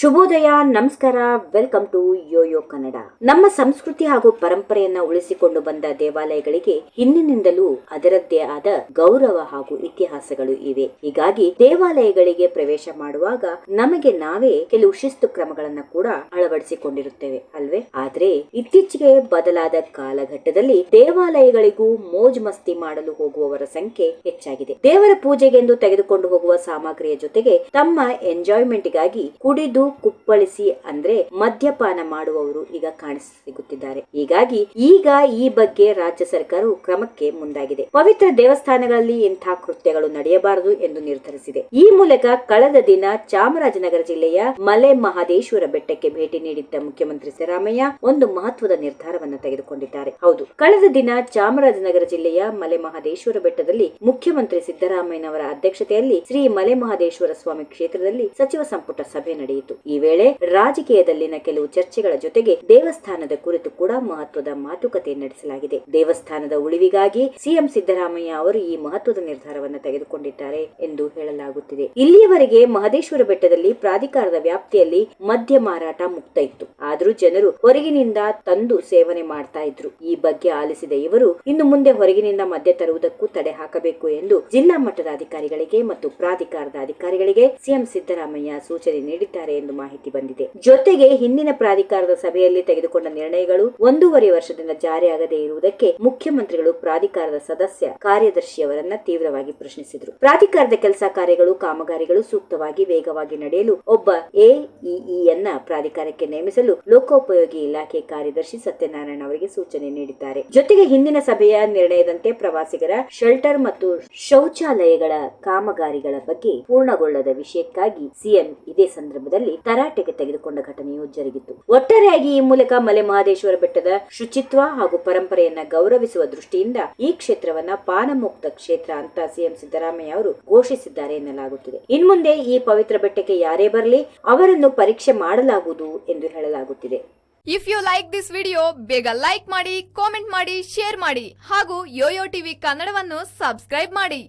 ಶುಭೋದಯ, ನಮಸ್ಕಾರ, welcome to Yoyo Kannada. ನಮ್ಮ ಸಂಸ್ಕೃತಿ ಹಾಗೂ ಪರಂಪರೆಯನ್ನ ಉಳಿಸಿಕೊಂಡು ಬಂದ ದೇವಾಲಯಗಳಿಗೆ ಹಿಂದಿನಿಂದಲೂ ಅದರದ್ದೇ ಆದ ಗೌರವ ಹಾಗೂ ಇತಿಹಾಸಗಳು ಇವೆ. ಹೀಗಾಗಿ ದೇವಾಲಯಗಳಿಗೆ ಪ್ರವೇಶ ಮಾಡುವಾಗ ನಮಗೆ ನಾವೇ ಕೆಲವು ಶಿಸ್ತು ಕ್ರಮಗಳನ್ನ ಕೂಡ ಅಳವಡಿಸಿಕೊಂಡಿರುತ್ತೇವೆ, ಅಲ್ವೇ? ಆದ್ರೆ ಇತ್ತೀಚೆಗೆ ಬದಲಾದ ಕಾಲಘಟ್ಟದಲ್ಲಿ ದೇವಾಲಯಗಳಿಗೂ ಮೋಜ್ ಮಸ್ತಿ ಮಾಡಲು ಹೋಗುವವರ ಸಂಖ್ಯೆ ಹೆಚ್ಚಾಗಿದೆ. ದೇವರ ಪೂಜೆಗೆಂದು ತೆಗೆದುಕೊಂಡು ಹೋಗುವ ಸಾಮಗ್ರಿಯ ಜೊತೆಗೆ ತಮ್ಮ ಎಂಜಾಯ್ಮೆಂಟ್ಗಾಗಿ ಕುಡಿದು ಕುಪ್ಪಳಿಸಿ ಅಂದ್ರೆ ಮದ್ಯಪಾನ ಮಾಡುವವರು ಈಗ ಕಾಣಿಸಿಗುತ್ತಿದ್ದಾರೆ. ಹೀಗಾಗಿ ಈಗ ಈ ಬಗ್ಗೆ ರಾಜ್ಯ ಸರ್ಕಾರವು ಕ್ರಮಕ್ಕೆ ಮುಂದಾಗಿದೆ. ಪವಿತ್ರ ದೇವಸ್ಥಾನಗಳಲ್ಲಿ ಇಂತಹ ಕೃತ್ಯಗಳು ನಡೆಯಬಾರದು ಎಂದು ನಿರ್ಧರಿಸಿದೆ. ಈ ಮೂಲಕ ಕಳೆದ ದಿನ ಚಾಮರಾಜನಗರ ಜಿಲ್ಲೆಯ ಮಲೆ ಮಹದೇಶ್ವರ ಬೆಟ್ಟಕ್ಕೆ ಭೇಟಿ ನೀಡಿದ್ದ ಮುಖ್ಯಮಂತ್ರಿ ಸಿದ್ದರಾಮಯ್ಯ ಒಂದು ಮಹತ್ವದ ನಿರ್ಧಾರವನ್ನು ತೆಗೆದುಕೊಂಡಿದ್ದಾರೆ. ಹೌದು, ಕಳೆದ ದಿನ ಚಾಮರಾಜನಗರ ಜಿಲ್ಲೆಯ ಮಲೆ ಮಹದೇಶ್ವರ ಬೆಟ್ಟದಲ್ಲಿ ಮುಖ್ಯಮಂತ್ರಿ ಸಿದ್ದರಾಮಯ್ಯನವರ ಅಧ್ಯಕ್ಷತೆಯಲ್ಲಿ ಶ್ರೀ ಮಲೆ ಮಹದೇಶ್ವರ ಸ್ವಾಮಿ ಕ್ಷೇತ್ರದಲ್ಲಿ ಸಚಿವ ಸಂಪುಟ ಸಭೆ ನಡೆಯಿತು. ಈ ವೇಳೆ ರಾಜಕೀಯದಲ್ಲಿನ ಕೆಲವು ಚರ್ಚೆಗಳ ಜೊತೆಗೆ ದೇವಸ್ಥಾನದ ಕುರಿತು ಕೂಡ ಮಹತ್ವದ ಮಾತುಕತೆ ನಡೆಸಲಾಗಿದೆ. ದೇವಸ್ಥಾನದ ಉಳಿವಿಗಾಗಿ ಸಿಎಂ ಸಿದ್ದರಾಮಯ್ಯ ಅವರು ಈ ಮಹತ್ವದ ನಿರ್ಧಾರವನ್ನು ತೆಗೆದುಕೊಂಡಿದ್ದಾರೆ ಎಂದು ಹೇಳಲಾಗುತ್ತಿದೆ. ಇಲ್ಲಿಯವರೆಗೆ ಮಹದೇಶ್ವರ ಬೆಟ್ಟದಲ್ಲಿ ಪ್ರಾಧಿಕಾರದ ವ್ಯಾಪ್ತಿಯಲ್ಲಿ ಮದ್ಯ ಮಾರಾಟ ಮುಕ್ತ ಇತ್ತು. ಆದರೂ ಜನರು ಹೊರಗಿನಿಂದ ತಂದು ಸೇವನೆ ಮಾಡ್ತಾ ಇದ್ರು. ಈ ಬಗ್ಗೆ ಆಲಿಸಿದ ಇವರು, ಇನ್ನು ಮುಂದೆ ಹೊರಗಿನಿಂದ ಮದ್ಯ ತರುವುದಕ್ಕೂ ತಡೆ ಹಾಕಬೇಕು ಎಂದು ಜಿಲ್ಲಾ ಮಟ್ಟದ ಅಧಿಕಾರಿಗಳಿಗೆ ಮತ್ತು ಪ್ರಾಧಿಕಾರದ ಅಧಿಕಾರಿಗಳಿಗೆ ಸಿಎಂ ಸಿದ್ದರಾಮಯ್ಯ ಸೂಚನೆ ನೀಡಿದ್ದಾರೆ ಎಂದು ಮಾಹಿತಿ ಬಂದಿದೆ. ಜೊತೆಗೆ ಹಿಂದಿನ ಪ್ರಾಧಿಕಾರದ ಸಭೆಯಲ್ಲಿ ತೆಗೆದುಕೊಂಡ ನಿರ್ಣಯಗಳು ಒಂದೂವರೆ ವರ್ಷದಿಂದ ಜಾರಿಯಾಗದೇ ಇರುವುದಕ್ಕೆ ಮುಖ್ಯಮಂತ್ರಿಗಳು ಪ್ರಾಧಿಕಾರದ ಸದಸ್ಯ ಕಾರ್ಯದರ್ಶಿಯವರನ್ನ ತೀವ್ರವಾಗಿ ಪ್ರಶ್ನಿಸಿದರು. ಪ್ರಾಧಿಕಾರದ ಕೆಲಸ ಕಾರ್ಯಗಳು, ಕಾಮಗಾರಿಗಳು ಸೂಕ್ತವಾಗಿ ವೇಗವಾಗಿ ನಡೆಯಲು ಒಬ್ಬ ಎಇಇಯನ್ನ ಪ್ರಾಧಿಕಾರಕ್ಕೆ ನೇಮಿಸಲು ಲೋಕೋಪಯೋಗಿ ಇಲಾಖೆ ಕಾರ್ಯದರ್ಶಿ ಸತ್ಯನಾರಾಯಣ ಅವರಿಗೆ ಸೂಚನೆ ನೀಡಿದ್ದಾರೆ. ಜೊತೆಗೆ ಹಿಂದಿನ ಸಭೆಯ ನಿರ್ಣಯದಂತೆ ಪ್ರವಾಸಿಗರ ಶೆಲ್ಟರ್ ಮತ್ತು ಶೌಚಾಲಯಗಳ ಕಾಮಗಾರಿಗಳ ಬಗ್ಗೆ ಪೂರ್ಣಗೊಳ್ಳದ ವಿಷಯಕ್ಕಾಗಿ ಸಿಎಂ ಇದೇ ಸಂದರ್ಭದಲ್ಲಿ ತರಾಟೆಗೆ ತೆಗೆದುಕೊಂಡ ಘಟನೆಯು ಜರುಗಿತು. ಒಟ್ಟಾರೆಯಾಗಿ ಈ ಮೂಲಕ ಮಲೆ ಮಹದೇಶ್ವರ ಬೆಟ್ಟದ ಶುಚಿತ್ವ ಹಾಗೂ ಪರಂಪರೆಯನ್ನ ಗೌರವಿಸುವ ದೃಷ್ಟಿಯಿಂದ ಈ ಕ್ಷೇತ್ರವನ್ನ ಪಾನಮುಕ್ತ ಕ್ಷೇತ್ರ ಅಂತ ಸಿಎಂ ಸಿದ್ದರಾಮಯ್ಯ ಅವರು ಘೋಷಿಸಿದ್ದಾರೆ ಎನ್ನಲಾಗುತ್ತಿದೆ. ಇನ್ಮುಂದೆ ಈ ಪವಿತ್ರ ಬೆಟ್ಟಕ್ಕೆ ಯಾರೇ ಬರಲಿ ಅವರನ್ನು ಪರೀಕ್ಷೆ ಮಾಡಲಾಗುವುದು ಎಂದು ಹೇಳಲಾಗುತ್ತಿದೆ. If you like this video ಬೇಗ ಲೈಕ್ ಮಾಡಿ ಕಾಮೆಂಟ್ ಮಾಡಿ ಶೇರ್ ಮಾಡಿ ಹಾಗೂ ಯೋಯೋ ಟಿವಿ ಕನ್ನಡವನ್ನು ಸಬ್ಸ್ಕ್ರೈಬ್ ಮಾಡಿ.